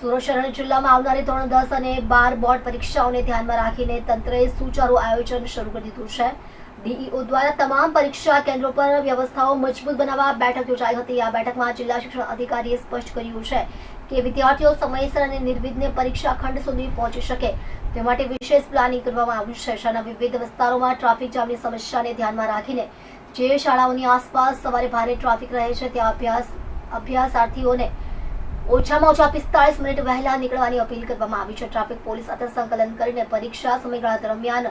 સુરત શહેર જિલ્લામાં આવનારી ધોરણ દસ અને બાર બોર્ડ પરીક્ષાઓને ધ્યાનમાં રાખીને તંત્રએ સુચારુ આયોજન શરૂ કરી દીધું છે. ડીઈઓ દ્વારા તમામ પરીક્ષા કેન્દ્રો પર વ્યવસ્થાઓ મજબૂત બનાવવા બેઠક યોજાઈ હતી. આ બેઠકમાં જિલ્લા શિક્ષણ અધિકારીએ સ્પષ્ટ કર્યું છે કે વિદ્યાર્થીઓ સમયસર અને નિર્વિઘ્ને પરીક્ષા ખંડ સુધી પહોંચી શકે તે માટે વિશેષ પ્લાનિંગ કરવામાં આવ્યું છે. શહેરના વિવિધ વિસ્તારોમાં ટ્રાફિક જામની સમસ્યાને ધ્યાનમાં રાખીને જે શાળાઓની આસપાસ સવારે ભારે ટ્રાફિક રહે છે, ત્યાં અભ્યાસ અભ્યાસાર્થીઓને ઓછામાં ઓછા પિસ્તાળીસ મિનિટ વહેલા નીકળવાની અપીલ કરવામાં આવી છે. ટ્રાફિક પોલીસ સાથે સંકલન કરીને પરીક્ષા સમયગાળા દરમિયાન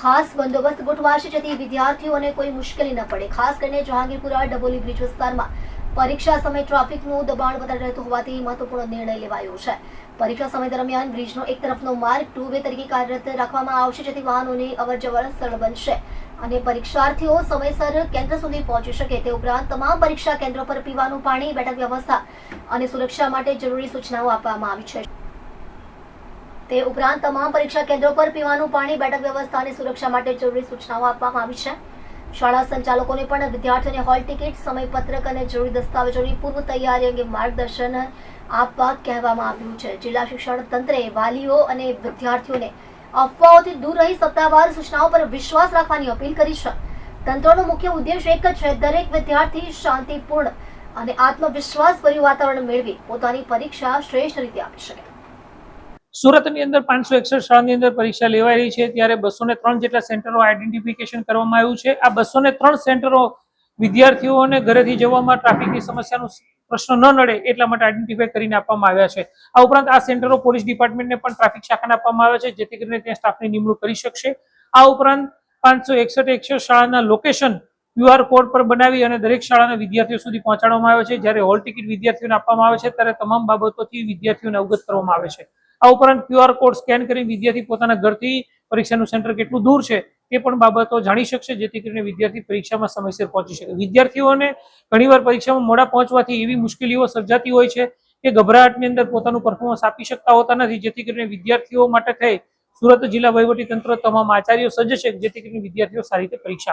ખાસ બંદોબસ્ત ગોઠવાશે જેથી વિદ્યાર્થીઓને કોઈ મુશ્કેલી ન પડે. ખાસ કરીને જહાંગીરપુરા ડબોલી બ્રિજ વિસ્તારમાં પરીક્ષા સમયે ટ્રાફિકનું દબાણ વધારે રહેતું હોવાથી મહત્વપૂર્ણ નિર્ણય લેવાયો છે. પરીક્ષા સમય દરમિયાન બ્રિજનો એક તરફનો માર્ગ ટુ વે તરીકે કાર્યરત રાખવામાં આવશે જેથી વાહનોની અવરજવર સરળ બનશે. અને પરીક્ષાર્થીઓ સમયસર કેન્દ્ર સુધી પહોંચી શકે તે ઉપરાંત તમામ પરીક્ષા કેન્દ્રો પર પીવાનું પાણી, બેઠક વ્યવસ્થા અને સુરક્ષા માટે જરૂરી સૂચનાઓ આપવામાં આવી છે. તે ઉપરાંત તમામ પરીક્ષા કેન્દ્રો પર પીવાનું પાણી, બેઠક વ્યવસ્થા અને સુરક્ષા માટે જરૂરી સૂચનાઓ આપવામાં આવી છે. શાળા સંચાલકોને પણ વિદ્યાર્થીઓને હોલ ટિકિટ, સમયપત્રક અને જરૂરી દસ્તાવેજોની પૂર્વ તૈયારી અંગે માર્ગદર્શન આપવા કહેવામાં આવ્યું છે. જિલ્લા શિક્ષણ તંત્રે વાલીઓ અને વિદ્યાર્થીઓને અફવાઓથી દૂર રહી સત્તાવાર સૂચનાઓ પર વિશ્વાસ રાખવાની અપીલ કરી છે. તંત્રનો મુખ્ય ઉદ્દેશ એક છે, દરેક વિદ્યાર્થી શાંતિપૂર્ણ અને આત્મવિશ્વાસ ભર્યું વાતાવરણ મેળવી પોતાની પરીક્ષા શ્રેષ્ઠ રીતે આપી શકે. સુરતની અંદર પાંચસો એકસઠ શાળાની અંદર પરીક્ષા લેવાઈ રહી છે, ત્યારે બસો ને ત્રણ જેટલા સેન્ટરો આઈડેન્ટિફિકેશન કરવામાં આવ્યું છે. આ બસો ને ત્રણ સેન્ટરો વિદ્યાર્થીઓને ઘરેથી જવામાં ટ્રાફિકની સમસ્યાનો પ્રશ્ન ન નડે એટલા માટે આઈડેન્ટિફાઈ કરીને આપવામાં આવ્યા છે. આ ઉપરાંત આ સેન્ટરો પોલીસ ડિપાર્ટમેન્ટને પણ ટ્રાફિક શાખાને આપવામાં આવ્યા છે, જેથી કરીને ત્યાં સ્ટાફની નિમણૂક કરી શકશે. આ ઉપરાંત પાંચસો એકસઠ એકસો શાળાના લોકેશન ક્યુઆર કોડ પર બનાવી અને દરેક શાળાના વિદ્યાર્થીઓ સુધી પહોંચાડવામાં આવે છે. જ્યારે હોલ ટિકિટ વિદ્યાર્થીઓને આપવામાં આવે છે, ત્યારે તમામ બાબતોથી વિદ્યાર્થીઓને અવગત કરવામાં આવે છે. આ ઉપરાંત ક્યુઆર કોડ સ્કેન કરી વિદ્યાર્થી પોતાના ઘરથી પરીક્ષાનું સેન્ટર કેટલું દૂર છે તે પણ બાબતો જાણી શકશે, જેથી કરીને વિદ્યાર્થી પરીક્ષામાં સમયસર પહોંચી શકે. વિદ્યાર્થીઓને ઘણીવાર પરીક્ષામાં મોડા પહોંચવાથી એવી મુશ્કેલીઓ સર્જાતી હોય છે કે ગભરાટની અંદર પોતાનું પરફોર્મન્સ આપી શકતા હોતા નથી, જેથી કરીને વિદ્યાર્થીઓ માટે થઈ સુરત જિલ્લા વહીવટી તંત્ર તમામ આચાર્યો સજ્જ છે, જેથી કરીને વિદ્યાર્થીઓ સારી રીતે પરીક્ષા